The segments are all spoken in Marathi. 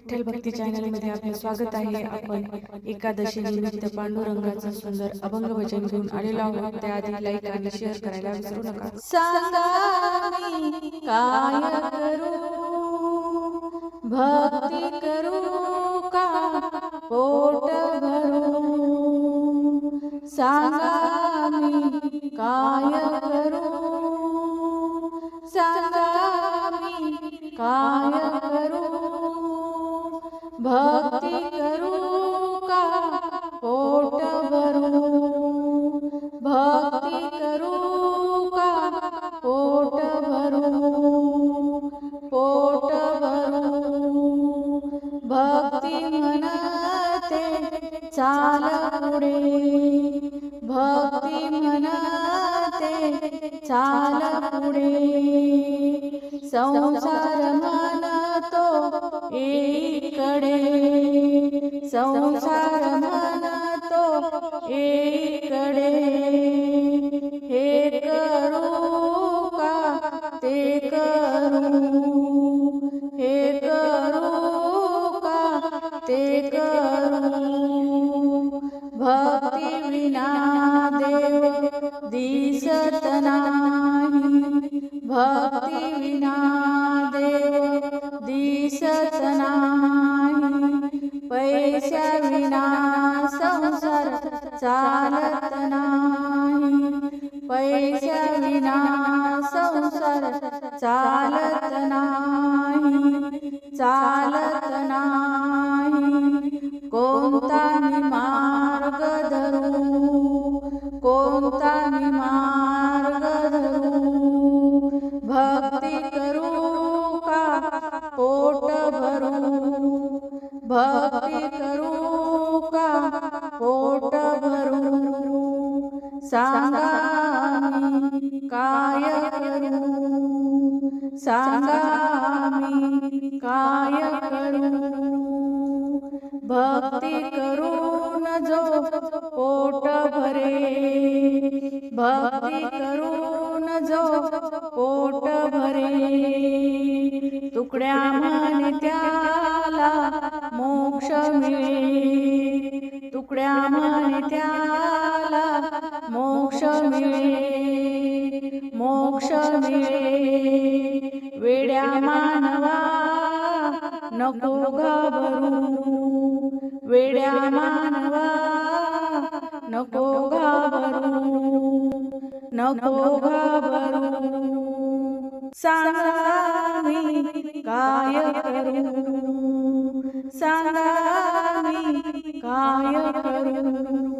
विठ्ठल भक्ती चॅनलमध्ये आपले स्वागत आहे. आपण एकादशी निमित्त पांडुरंगाचं सुंदर अभंग भजन घेऊन आलेलो आहोत. त्याआधी लाईक आणि शेअर करायला विसरू नका सांगा काय करू भक्ती करू का पोट भरू सांगा मी काय करू सांगा मी काय भक्ती करू का पोट भरू भक्ती करू का पोट भरू पोट भरू भक्ती म्हणते चाल पुढे भक्ती म्हणते चाल पुढे संसार म्हणतो एकडे संसार म्हणतो एकडे हे करू का? ते करू. हे करू का? ते करू. भक्ती विना देव दिसत नाही. भक्ती विना देव दिसत नाही. चालत नाही पैशा विना संसार चालत नाही चालत नाही कोणता मी मार्ग धरू कोणता मी मार्ग धरू भक्ती करू का? पोट भरू भक्ती करू सांगा काय करू सांगा काय करू भक्ती करून जो पोट भरे भक्ती करून जो पोट भरे तुकड्या म्हणे त्याला मोक्ष मिळे तुकड्या म्हणे त्या मिळे मोक्ष मिळे वेड्या मानवा नको घाबरू. वेड्या मानवा नको घाबरू. नको घाबरू. सांगा मी काय करू? सांगा मी काय करू?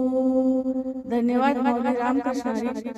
धन्यवाद माऊली रामकृष्ण.